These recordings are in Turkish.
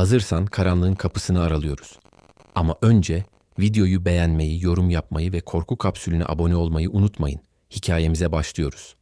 Hazırsan karanlığın kapısını aralıyoruz. Ama önce videoyu beğenmeyi, yorum yapmayı ve korku kapsülüne abone olmayı unutmayın. Hikayemize başlıyoruz.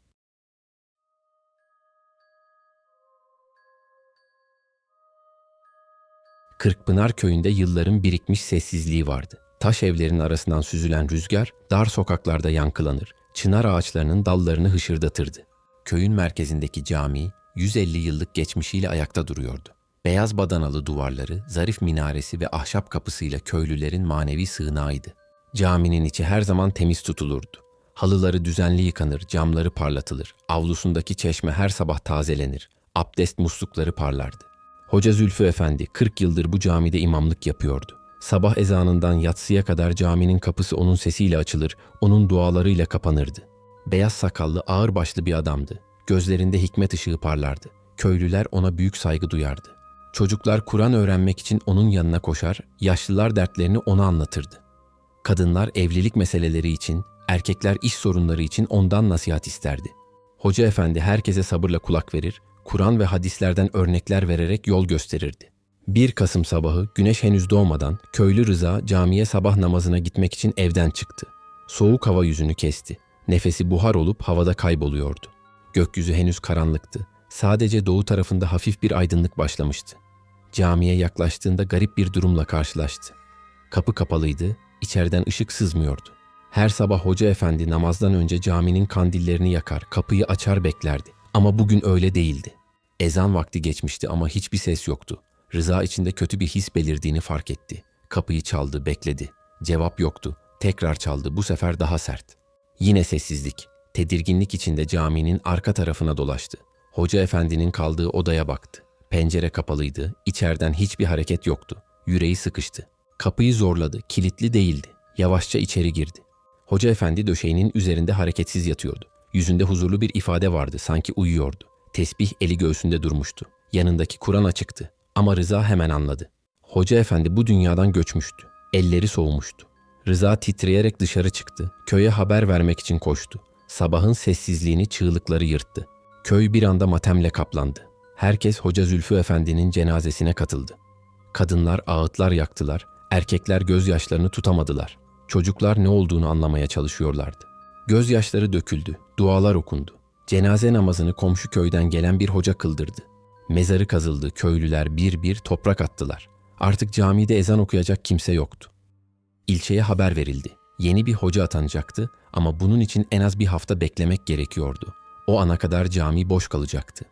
Kırkpınar köyünde yılların birikmiş sessizliği vardı. Taş evlerin arasından süzülen rüzgar dar sokaklarda yankılanır, çınar ağaçlarının dallarını hışırdatırdı. Köyün merkezindeki cami 150 yıllık geçmişiyle ayakta duruyordu. Beyaz badanalı duvarları, zarif minaresi ve ahşap kapısıyla köylülerin manevi sığınağıydı. Caminin içi her zaman temiz tutulurdu. Halıları düzenli yıkanır, camları parlatılır, avlusundaki çeşme her sabah tazelenir, abdest muslukları parlardı. Hoca Zülfü Efendi 40 yıldır bu camide imamlık yapıyordu. Sabah ezanından yatsıya kadar caminin kapısı onun sesiyle açılır, onun dualarıyla kapanırdı. Beyaz sakallı, ağırbaşlı bir adamdı. Gözlerinde hikmet ışığı parlardı. Köylüler ona büyük saygı duyardı. Çocuklar Kur'an öğrenmek için onun yanına koşar, yaşlılar dertlerini ona anlatırdı. Kadınlar evlilik meseleleri için, erkekler iş sorunları için ondan nasihat isterdi. Hoca efendi herkese sabırla kulak verir, Kur'an ve hadislerden örnekler vererek yol gösterirdi. 1 Kasım sabahı güneş henüz doğmadan köylü Rıza camiye sabah namazına gitmek için evden çıktı. Soğuk hava yüzünü kesti. Nefesi buhar olup havada kayboluyordu. Gökyüzü henüz karanlıktı. Sadece doğu tarafında hafif bir aydınlık başlamıştı. Camiye yaklaştığında garip bir durumla karşılaştı. Kapı kapalıydı, içeriden ışık sızmıyordu. Her sabah hoca efendi namazdan önce caminin kandillerini yakar, kapıyı açar beklerdi. Ama bugün öyle değildi. Ezan vakti geçmişti ama hiçbir ses yoktu. Rıza içinde kötü bir his belirdiğini fark etti. Kapıyı çaldı, bekledi. Cevap yoktu. Tekrar çaldı, bu sefer daha sert. Yine sessizlik. Tedirginlik içinde caminin arka tarafına dolaştı. Hoca efendinin kaldığı odaya baktı. Pencere kapalıydı, içeriden hiçbir hareket yoktu. Yüreği sıkıştı. Kapıyı zorladı, kilitli değildi. Yavaşça içeri girdi. Hoca efendi döşeğinin üzerinde hareketsiz yatıyordu. Yüzünde huzurlu bir ifade vardı, sanki uyuyordu. Tesbih eli göğsünde durmuştu. Yanındaki Kur'an açıktı. Ama Rıza hemen anladı. Hoca efendi bu dünyadan göçmüştü. Elleri soğumuştu. Rıza titreyerek dışarı çıktı. Köye haber vermek için koştu. Sabahın sessizliğini çığlıkları yırttı. Köy bir anda matemle kaplandı. Herkes Hoca Zülfü Efendi'nin cenazesine katıldı. Kadınlar ağıtlar yaktılar, erkekler gözyaşlarını tutamadılar. Çocuklar ne olduğunu anlamaya çalışıyorlardı. Gözyaşları döküldü, dualar okundu. Cenaze namazını komşu köyden gelen bir hoca kıldırdı. Mezarı kazıldı, köylüler bir bir toprak attılar. Artık camide ezan okuyacak kimse yoktu. İlçeye haber verildi. Yeni bir hoca atanacaktı ama bunun için en az bir hafta beklemek gerekiyordu. O ana kadar cami boş kalacaktı.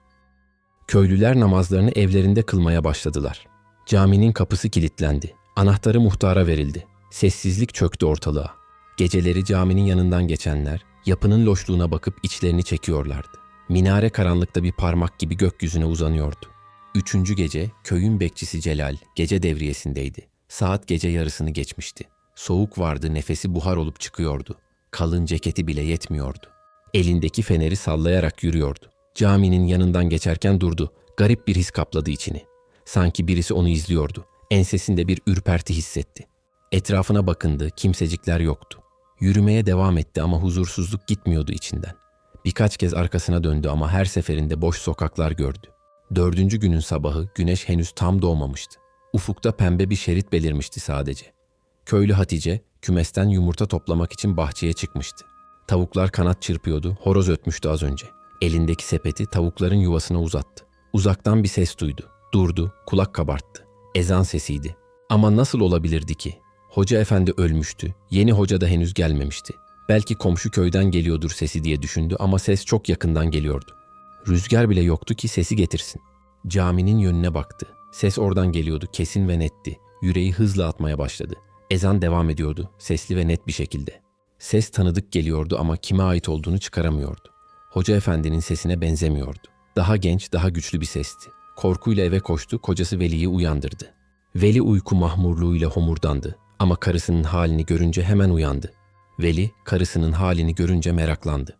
Köylüler namazlarını evlerinde kılmaya başladılar. Caminin kapısı kilitlendi. Anahtarı muhtara verildi. Sessizlik çöktü ortalığa. Geceleri caminin yanından geçenler yapının loşluğuna bakıp içlerini çekiyorlardı. Minare karanlıkta bir parmak gibi gökyüzüne uzanıyordu. Üçüncü gece köyün bekçisi Celal gece devriyesindeydi. Saat gece yarısını geçmişti. Soğuk vardı, nefesi buhar olup çıkıyordu. Kalın ceketi bile yetmiyordu. Elindeki feneri sallayarak yürüyordu. Caminin yanından geçerken durdu. Garip bir his kapladı içini. Sanki birisi onu izliyordu. Ensesinde bir ürperti hissetti. Etrafına bakındı, kimsecikler yoktu. Yürümeye devam etti ama huzursuzluk gitmiyordu içinden. Birkaç kez arkasına döndü ama her seferinde boş sokaklar gördü. Dördüncü günün sabahı güneş henüz tam doğmamıştı. Ufukta pembe bir şerit belirmişti sadece. Köylü Hatice kümesten yumurta toplamak için bahçeye çıkmıştı. Tavuklar kanat çırpıyordu, horoz ötmüştü az önce. Elindeki sepeti tavukların yuvasına uzattı. Uzaktan bir ses duydu. Durdu, kulak kabarttı. Ezan sesiydi. Ama nasıl olabilirdi ki? Hoca efendi ölmüştü. Yeni hoca da henüz gelmemişti. Belki komşu köyden geliyordur sesi diye düşündü ama ses çok yakından geliyordu. Rüzgar bile yoktu ki sesi getirsin. Caminin yönüne baktı. Ses oradan geliyordu, kesin ve netti. Yüreği hızla atmaya başladı. Ezan devam ediyordu, sesli ve net bir şekilde. Ses tanıdık geliyordu ama kime ait olduğunu çıkaramıyordu. Hoca efendinin sesine benzemiyordu. Daha genç, daha güçlü bir sesti. Korkuyla eve koştu, kocası Veli'yi uyandırdı. Veli uyku mahmurluğuyla homurdandı ama karısının halini görünce hemen uyandı. Veli karısının halini görünce meraklandı.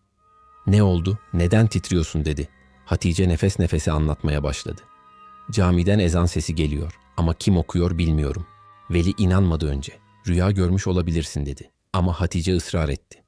Ne oldu, neden titriyorsun dedi. Hatice nefes nefese anlatmaya başladı. Camiden ezan sesi geliyor ama kim okuyor bilmiyorum. Veli inanmadı önce. Rüya görmüş olabilirsin dedi. Ama Hatice ısrar etti.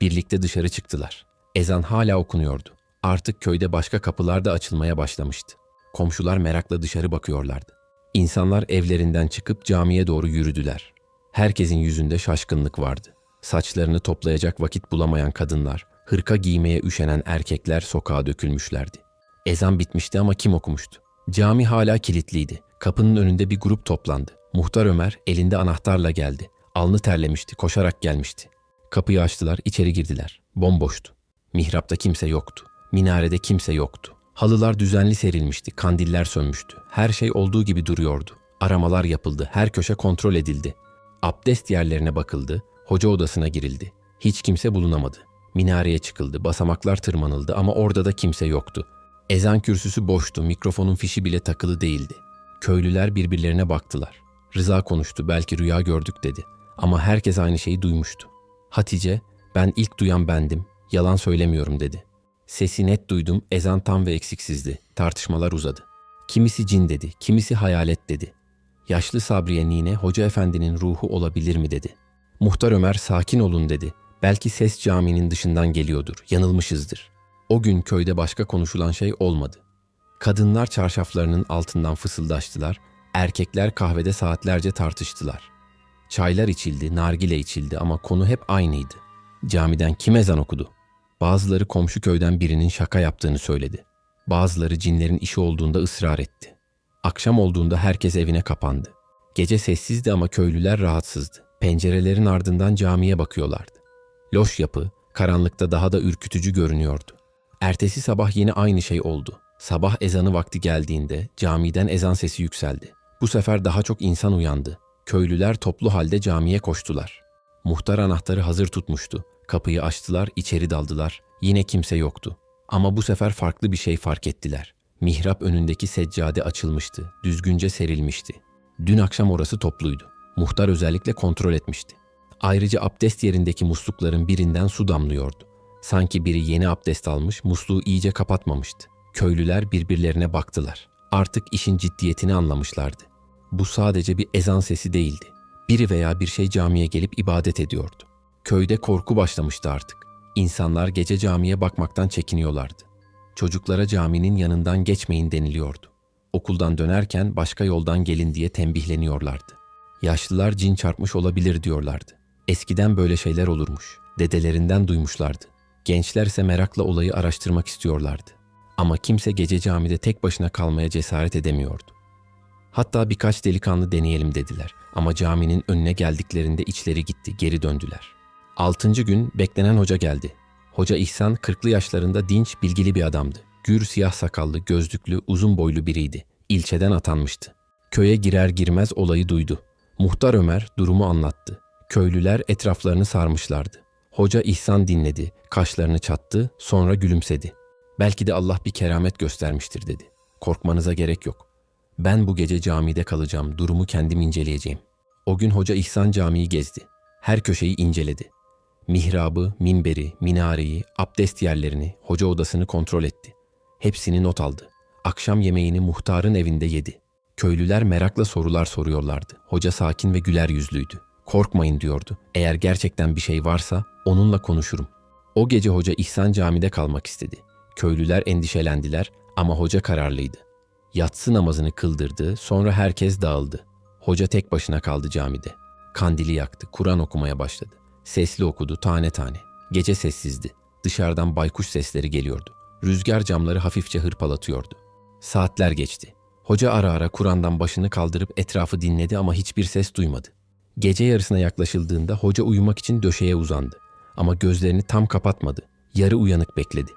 Birlikte dışarı çıktılar. Ezan hala okunuyordu. Artık köyde başka kapılar da açılmaya başlamıştı. Komşular merakla dışarı bakıyorlardı. İnsanlar evlerinden çıkıp camiye doğru yürüdüler. Herkesin yüzünde şaşkınlık vardı. Saçlarını toplayacak vakit bulamayan kadınlar, hırka giymeye üşenen erkekler sokağa dökülmüşlerdi. Ezan bitmişti ama kim okumuştu? Cami hala kilitliydi. Kapının önünde bir grup toplandı. Muhtar Ömer elinde anahtarla geldi. Alnı terlemişti, koşarak gelmişti. Kapıyı açtılar, içeri girdiler. Bomboştu. Mihrapta kimse yoktu. Minarede kimse yoktu. Halılar düzenli serilmişti, kandiller sönmüştü. Her şey olduğu gibi duruyordu. Aramalar yapıldı, her köşe kontrol edildi. Abdest yerlerine bakıldı, hoca odasına girildi. Hiç kimse bulunamadı. Minareye çıkıldı, basamaklar tırmanıldı ama orada da kimse yoktu. Ezan kürsüsü boştu, mikrofonun fişi bile takılı değildi. Köylüler birbirlerine baktılar. Rıza konuştu, belki rüya gördük dedi. Ama herkes aynı şeyi duymuştu. Hatice, ben ilk duyan bendim, yalan söylemiyorum dedi. Sesi net duydum, ezan tam ve eksiksizdi. Tartışmalar uzadı. Kimisi cin dedi, kimisi hayalet dedi. Yaşlı Sabriye nine hoca efendinin ruhu olabilir mi dedi. Muhtar Ömer sakin olun dedi. Belki ses caminin dışından geliyordur, yanılmışızdır. O gün köyde başka konuşulan şey olmadı. Kadınlar çarşaflarının altından fısıldaştılar, erkekler kahvede saatlerce tartıştılar. Çaylar içildi, nargile içildi ama konu hep aynıydı. Camiden kim ezan okudu? Bazıları komşu köyden birinin şaka yaptığını söyledi. Bazıları cinlerin işi olduğunda ısrar etti. Akşam olduğunda herkes evine kapandı. Gece sessizdi ama köylüler rahatsızdı. Pencerelerin ardından camiye bakıyorlardı. Loş yapı, karanlıkta daha da ürkütücü görünüyordu. Ertesi sabah yine aynı şey oldu. Sabah ezanı vakti geldiğinde camiden ezan sesi yükseldi. Bu sefer daha çok insan uyandı. Köylüler toplu halde camiye koştular. Muhtar anahtarı hazır tutmuştu. Kapıyı açtılar, içeri daldılar. Yine kimse yoktu. Ama bu sefer farklı bir şey fark ettiler. Mihrap önündeki seccade açılmıştı, düzgünce serilmişti. Dün akşam orası topluydu. Muhtar özellikle kontrol etmişti. Ayrıca abdest yerindeki muslukların birinden su damlıyordu. Sanki biri yeni abdest almış, musluğu iyice kapatmamıştı. Köylüler birbirlerine baktılar. Artık işin ciddiyetini anlamışlardı. Bu sadece bir ezan sesi değildi. Biri veya bir şey camiye gelip ibadet ediyordu. Köyde korku başlamıştı artık. İnsanlar gece camiye bakmaktan çekiniyorlardı. Çocuklara caminin yanından geçmeyin deniliyordu. Okuldan dönerken başka yoldan gelin diye tembihleniyorlardı. Yaşlılar cin çarpmış olabilir diyorlardı. Eskiden böyle şeyler olurmuş. Dedelerinden duymuşlardı. Gençler ise merakla olayı araştırmak istiyorlardı. Ama kimse gece camide tek başına kalmaya cesaret edemiyordu. Hatta birkaç delikanlı deneyelim dediler ama caminin önüne geldiklerinde içleri gitti, geri döndüler. Altıncı gün beklenen hoca geldi. Hoca İhsan 40'lı yaşlarında dinç, bilgili bir adamdı. Gür siyah sakallı, gözlüklü, uzun boylu biriydi. İlçeden atanmıştı. Köye girer girmez olayı duydu. Muhtar Ömer durumu anlattı. Köylüler etraflarını sarmışlardı. Hoca İhsan dinledi, kaşlarını çattı, sonra gülümsedi. Belki de Allah bir keramet göstermiştir dedi. Korkmanıza gerek yok. Ben bu gece camide kalacağım, durumu kendim inceleyeceğim. O gün hoca İhsan camiyi gezdi. Her köşeyi inceledi. Mihrabı, minberi, minareyi, abdest yerlerini, hoca odasını kontrol etti. Hepsini not aldı. Akşam yemeğini muhtarın evinde yedi. Köylüler merakla sorular soruyorlardı. Hoca sakin ve güler yüzlüydü. Korkmayın diyordu. Eğer gerçekten bir şey varsa onunla konuşurum. O gece hoca İhsan camide kalmak istedi. Köylüler endişelendiler ama hoca kararlıydı. Yatsı namazını kıldırdı, sonra herkes dağıldı. Hoca tek başına kaldı camide. Kandili yaktı, Kur'an okumaya başladı. Sesli okudu tane tane. Gece sessizdi. Dışarıdan baykuş sesleri geliyordu. Rüzgar camları hafifçe hırpalatıyordu. Saatler geçti. Hoca ara ara Kur'an'dan başını kaldırıp etrafı dinledi ama hiçbir ses duymadı. Gece yarısına yaklaşıldığında hoca uyumak için döşeye uzandı. Ama gözlerini tam kapatmadı. Yarı uyanık bekledi.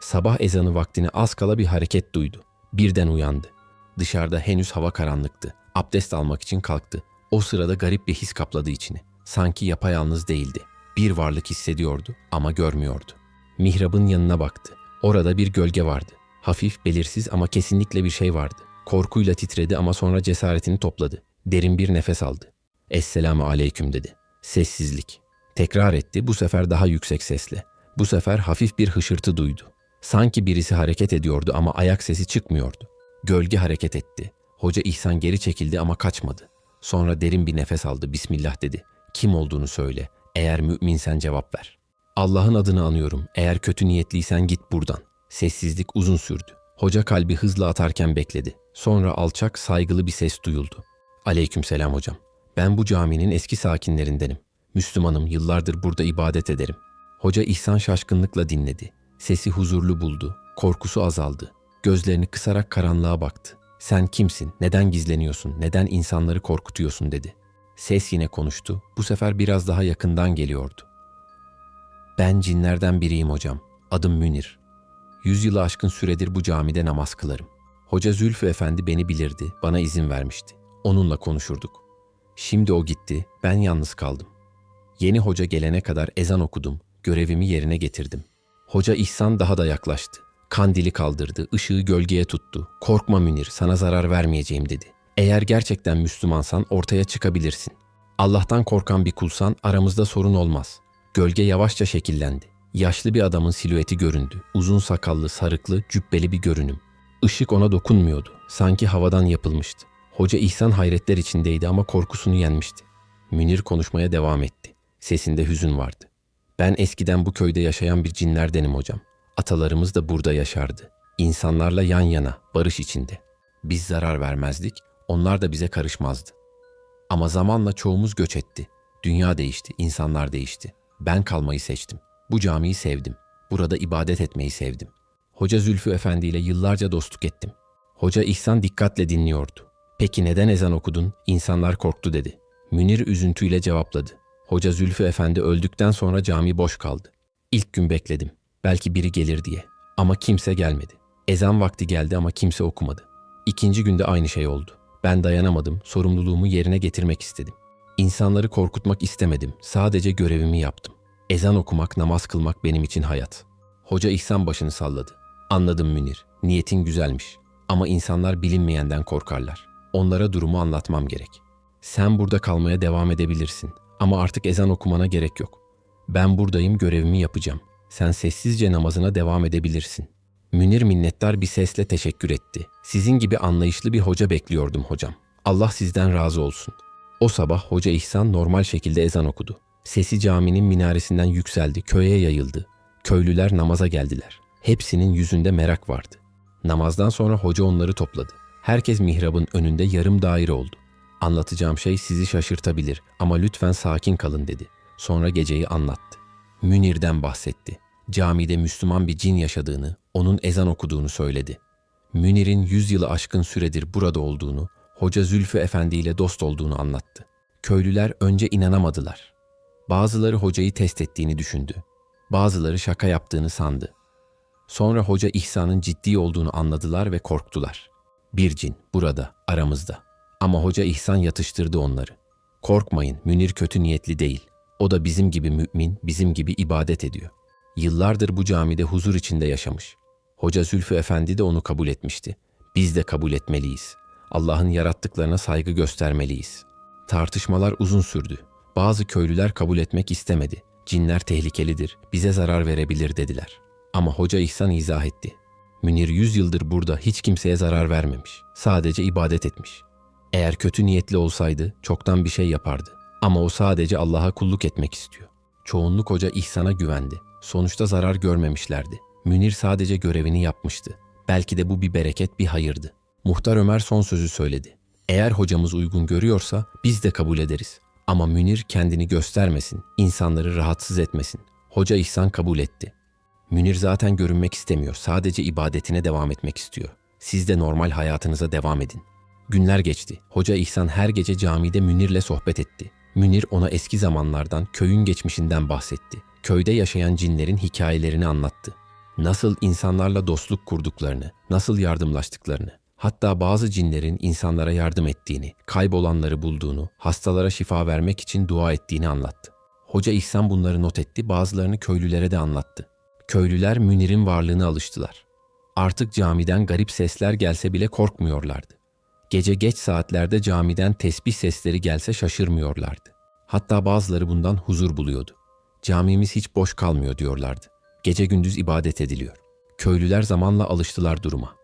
Sabah ezanı vaktine az kala bir hareket duydu. Birden uyandı. Dışarıda henüz hava karanlıktı. Abdest almak için kalktı. O sırada garip bir his kapladı içini. Sanki yapayalnız değildi. Bir varlık hissediyordu ama görmüyordu. Mihrabın yanına baktı. Orada bir gölge vardı. Hafif, belirsiz ama kesinlikle bir şey vardı. Korkuyla titredi ama sonra cesaretini topladı. Derin bir nefes aldı. Esselamu aleyküm dedi. Sessizlik. Tekrar etti bu sefer daha yüksek sesle. Bu sefer hafif bir hışırtı duydu. Sanki birisi hareket ediyordu ama ayak sesi çıkmıyordu. Gölge hareket etti. Hoca İhsan geri çekildi ama kaçmadı. Sonra derin bir nefes aldı. Bismillah dedi. Kim olduğunu söyle. Eğer müminsen cevap ver. Allah'ın adını anıyorum. Eğer kötü niyetliysen git buradan. Sessizlik uzun sürdü. Hoca kalbi hızla atarken bekledi. Sonra alçak, saygılı bir ses duyuldu. Aleykümselam hocam. Ben bu caminin eski sakinlerindenim. Müslümanım, yıllardır burada ibadet ederim. Hoca İhsan şaşkınlıkla dinledi. Sesi huzurlu buldu. Korkusu azaldı. Gözlerini kısarak karanlığa baktı. Sen kimsin? Neden gizleniyorsun? Neden insanları korkutuyorsun dedi. Ses yine konuştu. Bu sefer biraz daha yakından geliyordu. Ben cinlerden biriyim hocam. Adım Münir. Yüz yılı aşkın süredir bu camide namaz kılarım. Hoca Zülfü Efendi beni bilirdi, bana izin vermişti. Onunla konuşurduk. Şimdi o gitti, ben yalnız kaldım. Yeni hoca gelene kadar ezan okudum, görevimi yerine getirdim. Hoca İhsan daha da yaklaştı. Kandili kaldırdı, ışığı gölgeye tuttu. Korkma Münir, sana zarar vermeyeceğim dedi. Eğer gerçekten Müslümansan ortaya çıkabilirsin. Allah'tan korkan bir kulsan aramızda sorun olmaz. Gölge yavaşça şekillendi. Yaşlı bir adamın silüeti göründü. Uzun sakallı, sarıklı, cübbeli bir görünüm. Işık ona dokunmuyordu. Sanki havadan yapılmıştı. Hoca İhsan hayretler içindeydi ama korkusunu yenmişti. Münir konuşmaya devam etti. Sesinde hüzün vardı. Ben eskiden bu köyde yaşayan bir cinlerdenim hocam. Atalarımız da burada yaşardı. İnsanlarla yan yana, barış içinde. Biz zarar vermezdik, onlar da bize karışmazdı. Ama zamanla çoğumuz göç etti. Dünya değişti, insanlar değişti. Ben kalmayı seçtim. Bu camiyi sevdim. Burada ibadet etmeyi sevdim. Hoca Zülfü Efendi ile yıllarca dostluk ettim. Hoca İhsan dikkatle dinliyordu. Peki neden ezan okudun? İnsanlar korktu dedi. Münir üzüntüyle cevapladı. Hoca Zülfü Efendi öldükten sonra cami boş kaldı. İlk gün bekledim. Belki biri gelir diye. Ama kimse gelmedi. Ezan vakti geldi ama kimse okumadı. İkinci günde aynı şey oldu. Ben dayanamadım, sorumluluğumu yerine getirmek istedim. İnsanları korkutmak istemedim, sadece görevimi yaptım. Ezan okumak, namaz kılmak benim için hayat. Hoca İhsan başını salladı. Anladım Münir, niyetin güzelmiş. Ama insanlar bilinmeyenden korkarlar. Onlara durumu anlatmam gerek. Sen burada kalmaya devam edebilirsin. Ama artık ezan okumana gerek yok. Ben buradayım, görevimi yapacağım. Sen sessizce namazına devam edebilirsin. Münir minnettar bir sesle teşekkür etti. Sizin gibi anlayışlı bir hoca bekliyordum hocam. Allah sizden razı olsun. O sabah Hoca İhsan normal şekilde ezan okudu. Sesi caminin minaresinden yükseldi, köye yayıldı. Köylüler namaza geldiler. Hepsinin yüzünde merak vardı. Namazdan sonra hoca onları topladı. Herkes mihrabın önünde yarım daire oldu. Anlatacağım şey sizi şaşırtabilir ama lütfen sakin kalın dedi. Sonra geceyi anlattı. Münir'den bahsetti. Camide Müslüman bir cin yaşadığını, onun ezan okuduğunu söyledi. Münir'in yüz yılı aşkın süredir burada olduğunu, Hoca Zülfü Efendi ile dost olduğunu anlattı. Köylüler önce inanamadılar. Bazıları hocayı test ettiğini düşündü. Bazıları şaka yaptığını sandı. Sonra hoca İhsan'ın ciddi olduğunu anladılar ve korktular. Bir cin burada, aramızda. Ama hoca İhsan yatıştırdı onları. Korkmayın, Münir kötü niyetli değil. O da bizim gibi mümin, bizim gibi ibadet ediyor. Yıllardır bu camide huzur içinde yaşamış. Hoca Zülfü Efendi de onu kabul etmişti. Biz de kabul etmeliyiz. Allah'ın yarattıklarına saygı göstermeliyiz. Tartışmalar uzun sürdü. Bazı köylüler kabul etmek istemedi. Cinler tehlikelidir, bize zarar verebilir dediler. Ama Hoca İhsan izah etti. Münir yüz yıldır burada hiç kimseye zarar vermemiş. Sadece ibadet etmiş. Eğer kötü niyetli olsaydı çoktan bir şey yapardı. Ama o sadece Allah'a kulluk etmek istiyor. Çoğunluk hoca İhsan'a güvendi. Sonuçta zarar görmemişlerdi. Münir sadece görevini yapmıştı. Belki de bu bir bereket, bir hayırdı. Muhtar Ömer son sözü söyledi. Eğer hocamız uygun görüyorsa biz de kabul ederiz. Ama Münir kendini göstermesin, insanları rahatsız etmesin. Hoca İhsan kabul etti. Münir zaten görünmek istemiyor, sadece ibadetine devam etmek istiyor. Siz de normal hayatınıza devam edin. Günler geçti. Hoca İhsan her gece camide Münir'le sohbet etti. Münir ona eski zamanlardan, köyün geçmişinden bahsetti. Köyde yaşayan cinlerin hikayelerini anlattı. Nasıl insanlarla dostluk kurduklarını, nasıl yardımlaştıklarını, hatta bazı cinlerin insanlara yardım ettiğini, kaybolanları bulduğunu, hastalara şifa vermek için dua ettiğini anlattı. Hoca İhsan bunları not etti, bazılarını köylülere de anlattı. Köylüler Münir'in varlığına alıştılar. Artık camiden garip sesler gelse bile korkmuyorlardı. Gece geç saatlerde camiden tesbih sesleri gelse şaşırmıyorlardı. Hatta bazıları bundan huzur buluyordu. Camimiz hiç boş kalmıyor diyorlardı. Gece gündüz ibadet ediliyor. Köylüler zamanla alıştılar duruma.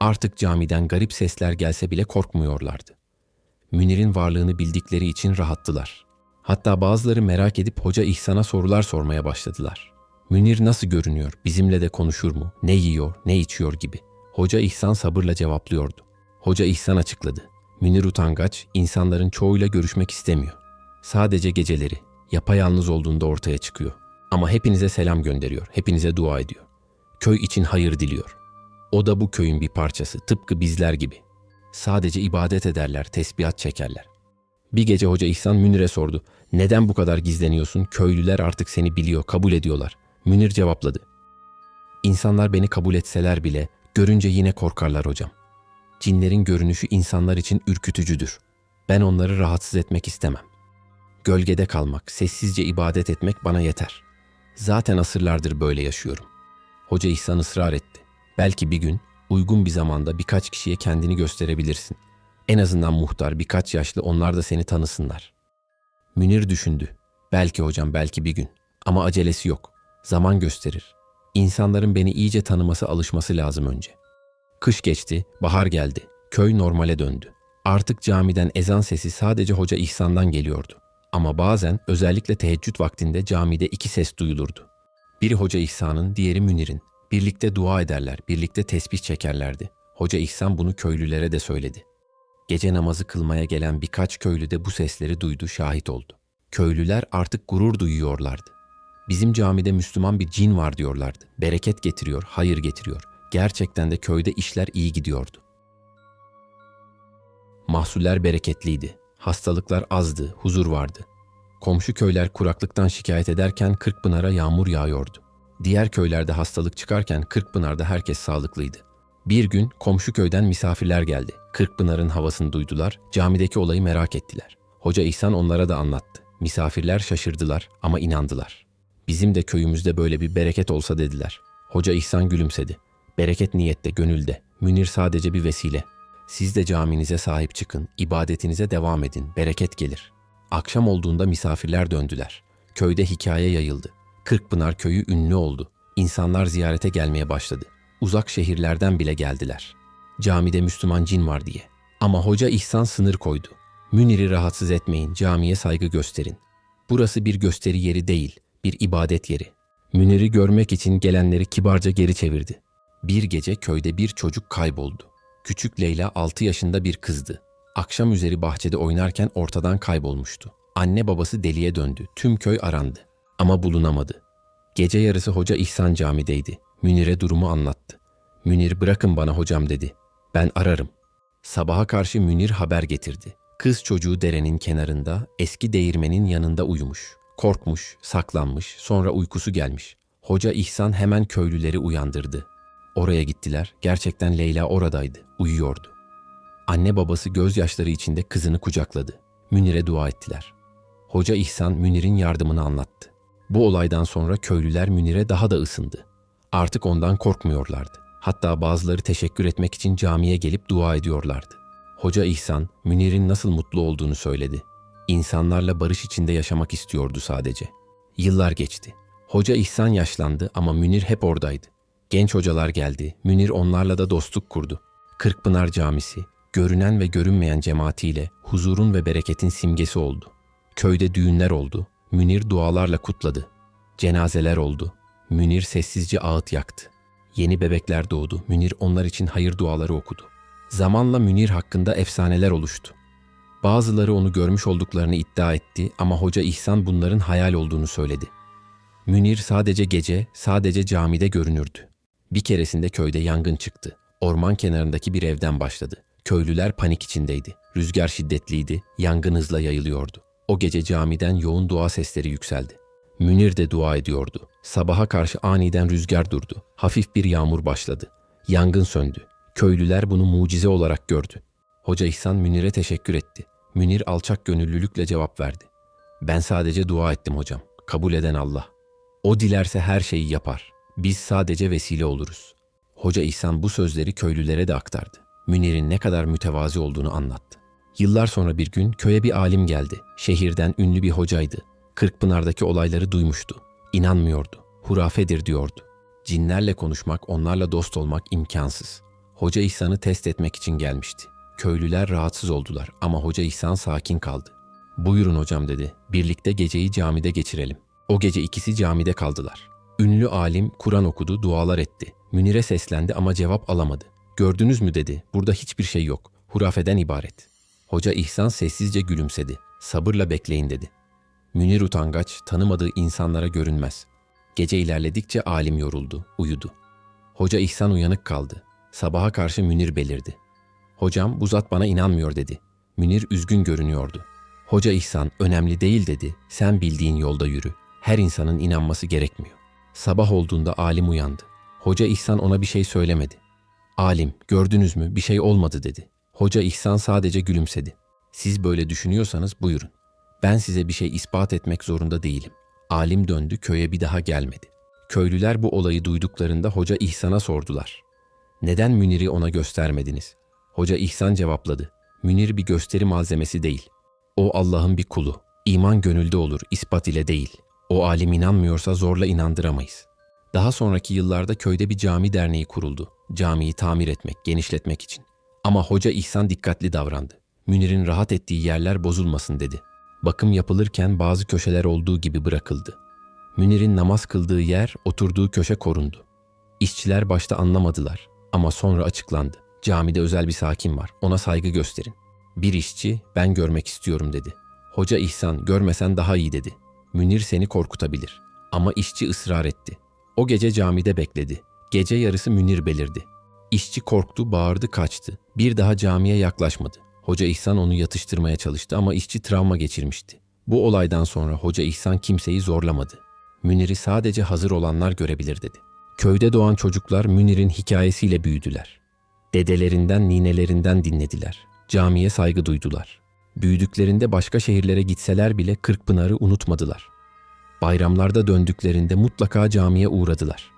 Artık camiden garip sesler gelse bile korkmuyorlardı. Münir'in varlığını bildikleri için rahattılar. Hatta bazıları merak edip Hoca İhsan'a sorular sormaya başladılar. Münir nasıl görünüyor, bizimle de konuşur mu, ne yiyor, ne içiyor gibi. Hoca İhsan sabırla cevaplıyordu. Hoca İhsan açıkladı. Münir utangaç, insanların çoğuyla görüşmek istemiyor. Sadece geceleri, yapayalnız olduğunda ortaya çıkıyor. Ama hepinize selam gönderiyor, hepinize dua ediyor. Köy için hayır diliyor. O da bu köyün bir parçası, tıpkı bizler gibi. Sadece ibadet ederler, tesbihat çekerler. Bir gece Hoca İhsan Münir'e sordu. Neden bu kadar gizleniyorsun? Köylüler artık seni biliyor, kabul ediyorlar. Münir cevapladı. İnsanlar beni kabul etseler bile görünce yine korkarlar hocam. Cinlerin görünüşü insanlar için ürkütücüdür. Ben onları rahatsız etmek istemem. Gölgede kalmak, sessizce ibadet etmek bana yeter. Zaten asırlardır böyle yaşıyorum. Hoca İhsan ısrar etti. Belki bir gün, uygun bir zamanda birkaç kişiye kendini gösterebilirsin. En azından muhtar, birkaç yaşlı onlar da seni tanısınlar. Münir düşündü. Belki hocam, belki bir gün. Ama acelesi yok. Zaman gösterir. İnsanların beni iyice tanıması, alışması lazım önce. Kış geçti, bahar geldi. Köy normale döndü. Artık camiden ezan sesi sadece Hoca İhsan'dan geliyordu. Ama bazen özellikle teheccüd vaktinde camide iki ses duyulurdu. Biri Hoca İhsan'ın, diğeri Münir'in. Birlikte dua ederler, birlikte tesbih çekerlerdi. Hoca İhsan bunu köylülere de söyledi. Gece namazı kılmaya gelen birkaç köylü de bu sesleri duydu, şahit oldu. Köylüler artık gurur duyuyorlardı. Bizim camide Müslüman bir cin var diyorlardı. Bereket getiriyor, hayır getiriyor. Gerçekten de köyde işler iyi gidiyordu. Mahsuller bereketliydi. Hastalıklar azdı, huzur vardı. Komşu köyler kuraklıktan şikayet ederken Kırkpınar'a yağmur yağıyordu. Diğer köylerde hastalık çıkarken Kırkpınar'da herkes sağlıklıydı. Bir gün komşu köyden misafirler geldi. Kırkpınar'ın havasını duydular, camideki olayı merak ettiler. Hoca İhsan onlara da anlattı. Misafirler şaşırdılar ama inandılar. Bizim de köyümüzde böyle bir bereket olsa dediler. Hoca İhsan gülümsedi. Bereket niyette, gönülde. Münir sadece bir vesile. Siz de caminize sahip çıkın, ibadetinize devam edin, bereket gelir. Akşam olduğunda misafirler döndüler. Köyde hikaye yayıldı. Kırkpınar köyü ünlü oldu. İnsanlar ziyarete gelmeye başladı. Uzak şehirlerden bile geldiler. Camide Müslüman cin var diye. Ama hoca İhsan sınır koydu. Münir'i rahatsız etmeyin, camiye saygı gösterin. Burası bir gösteri yeri değil, bir ibadet yeri. Münir'i görmek için gelenleri kibarca geri çevirdi. Bir gece köyde bir çocuk kayboldu. Küçük Leyla 6 yaşında bir kızdı. Akşam üzeri bahçede oynarken ortadan kaybolmuştu. Anne babası deliye döndü. Tüm köy arandı. Ama bulunamadı. Gece yarısı hoca İhsan camideydi. Münir'e durumu anlattı. Münir bırakın bana hocam dedi. Ben ararım. Sabaha karşı Münir haber getirdi. Kız çocuğu derenin kenarında, eski değirmenin yanında uyumuş. Korkmuş, saklanmış, sonra uykusu gelmiş. Hoca İhsan hemen köylüleri uyandırdı. Oraya gittiler. Gerçekten Leyla oradaydı. Uyuyordu. Anne babası gözyaşları içinde kızını kucakladı. Münir'e dua ettiler. Hoca İhsan Münir'in yardımını anlattı. Bu olaydan sonra köylüler Münir'e daha da ısındı. Artık ondan korkmuyorlardı. Hatta bazıları teşekkür etmek için camiye gelip dua ediyorlardı. Hoca İhsan, Münir'in nasıl mutlu olduğunu söyledi. İnsanlarla barış içinde yaşamak istiyordu sadece. Yıllar geçti. Hoca İhsan yaşlandı ama Münir hep oradaydı. Genç hocalar geldi. Münir onlarla da dostluk kurdu. Kırkpınar Camisi, görünen ve görünmeyen cemaatiyle huzurun ve bereketin simgesi oldu. Köyde düğünler oldu. Münir dualarla kutladı. Cenazeler oldu. Münir sessizce ağıt yaktı. Yeni bebekler doğdu. Münir onlar için hayır duaları okudu. Zamanla Münir hakkında efsaneler oluştu. Bazıları onu görmüş olduklarını iddia etti ama Hoca İhsan bunların hayal olduğunu söyledi. Münir sadece gece, sadece camide görünürdü. Bir keresinde köyde yangın çıktı. Orman kenarındaki bir evden başladı. Köylüler panik içindeydi. Rüzgar şiddetliydi, yangın hızla yayılıyordu. O gece camiden yoğun dua sesleri yükseldi. Münir de dua ediyordu. Sabaha karşı aniden rüzgar durdu. Hafif bir yağmur başladı. Yangın söndü. Köylüler bunu mucize olarak gördü. Hoca İhsan Münir'e teşekkür etti. Münir alçak gönüllülükle cevap verdi. Ben sadece dua ettim hocam. Kabul eden Allah. O dilerse her şeyi yapar. Biz sadece vesile oluruz. Hoca İhsan bu sözleri köylülere de aktardı. Münir'in ne kadar mütevazi olduğunu anlattı. Yıllar sonra bir gün köye bir alim geldi. Şehirden ünlü bir hocaydı. Kırkpınar'daki olayları duymuştu. İnanmıyordu. Hurafedir diyordu. Cinlerle konuşmak, onlarla dost olmak imkansız. Hoca İhsan'ı test etmek için gelmişti. Köylüler rahatsız oldular ama Hoca İhsan sakin kaldı. Buyurun hocam dedi. Birlikte geceyi camide geçirelim. O gece ikisi camide kaldılar. Ünlü alim Kur'an okudu, dualar etti. Münir'e seslendi ama cevap alamadı. Gördünüz mü dedi. Burada hiçbir şey yok. Hurafeden ibaret. Hoca İhsan sessizce gülümsedi. Sabırla bekleyin dedi. Münir utangaç, tanımadığı insanlara görünmez. Gece ilerledikçe alim yoruldu, uyudu. Hoca İhsan uyanık kaldı. Sabaha karşı Münir belirdi. Hocam bu zat bana inanmıyor dedi. Münir üzgün görünüyordu. Hoca İhsan önemli değil dedi. Sen bildiğin yolda yürü. Her insanın inanması gerekmiyor. Sabah olduğunda alim uyandı. Hoca İhsan ona bir şey söylemedi. Alim, gördünüz mü bir şey olmadı dedi. Hoca İhsan sadece gülümsedi. Siz böyle düşünüyorsanız buyurun. Ben size bir şey ispat etmek zorunda değilim. Alim döndü köye bir daha gelmedi. Köylüler bu olayı duyduklarında Hoca İhsan'a sordular. Neden Münir'i ona göstermediniz? Hoca İhsan cevapladı. Münir bir gösteri malzemesi değil. O Allah'ın bir kulu. İman gönülde olur, ispat ile değil. O alim inanmıyorsa zorla inandıramayız. Daha sonraki yıllarda köyde bir cami derneği kuruldu. Camiyi tamir etmek, genişletmek için. Ama Hoca İhsan dikkatli davrandı. Münir'in rahat ettiği yerler bozulmasın dedi. Bakım yapılırken bazı köşeler olduğu gibi bırakıldı. Münir'in namaz kıldığı yer, oturduğu köşe korundu. İşçiler başta anlamadılar ama sonra açıklandı. Camide özel bir sakin var, ona saygı gösterin. Bir işçi, ben görmek istiyorum dedi. Hoca İhsan, görmesen daha iyi dedi. Münir seni korkutabilir. Ama işçi ısrar etti. O gece camide bekledi. Gece yarısı Münir belirdi. İşçi korktu, bağırdı, kaçtı. Bir daha camiye yaklaşmadı. Hoca İhsan onu yatıştırmaya çalıştı ama işçi travma geçirmişti. Bu olaydan sonra Hoca İhsan kimseyi zorlamadı. Münir'i sadece hazır olanlar görebilir dedi. Köyde doğan çocuklar Münir'in hikayesiyle büyüdüler. Dedelerinden, ninelerinden dinlediler. Camiye saygı duydular. Büyüdüklerinde başka şehirlere gitseler bile Kırkpınar'ı unutmadılar. Bayramlarda döndüklerinde mutlaka camiye uğradılar.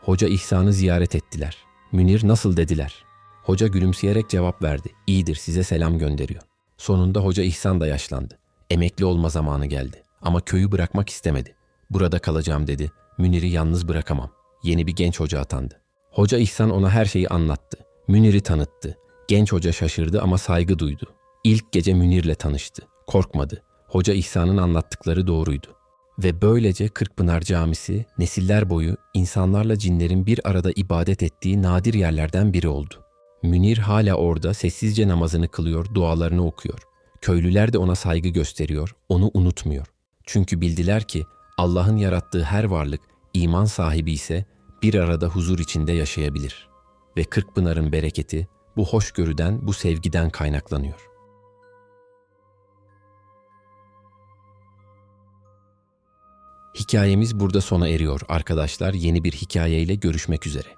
Hoca İhsan'ı ziyaret ettiler. Münir nasıl dediler. Hoca gülümseyerek cevap verdi. İyidir size selam gönderiyor. Sonunda Hoca İhsan da yaşlandı. Emekli olma zamanı geldi. Ama köyü bırakmak istemedi. Burada kalacağım dedi. Münir'i yalnız bırakamam. Yeni bir genç hoca atandı. Hoca İhsan ona her şeyi anlattı. Münir'i tanıttı. Genç hoca şaşırdı ama saygı duydu. İlk gece Münir'le tanıştı. Korkmadı. Hoca İhsan'ın anlattıkları doğruydu. Ve böylece Kırkpınar Camisi nesiller boyu insanlarla cinlerin bir arada ibadet ettiği nadir yerlerden biri oldu. Münir hala orada sessizce namazını kılıyor, dualarını okuyor. Köylüler de ona saygı gösteriyor, onu unutmuyor. Çünkü bildiler ki Allah'ın yarattığı her varlık iman sahibi ise bir arada huzur içinde yaşayabilir. Ve Kırkpınar'ın bereketi bu hoşgörüden, bu sevgiden kaynaklanıyor. Hikayemiz burada sona eriyor arkadaşlar. Yeni bir hikayeyle görüşmek üzere.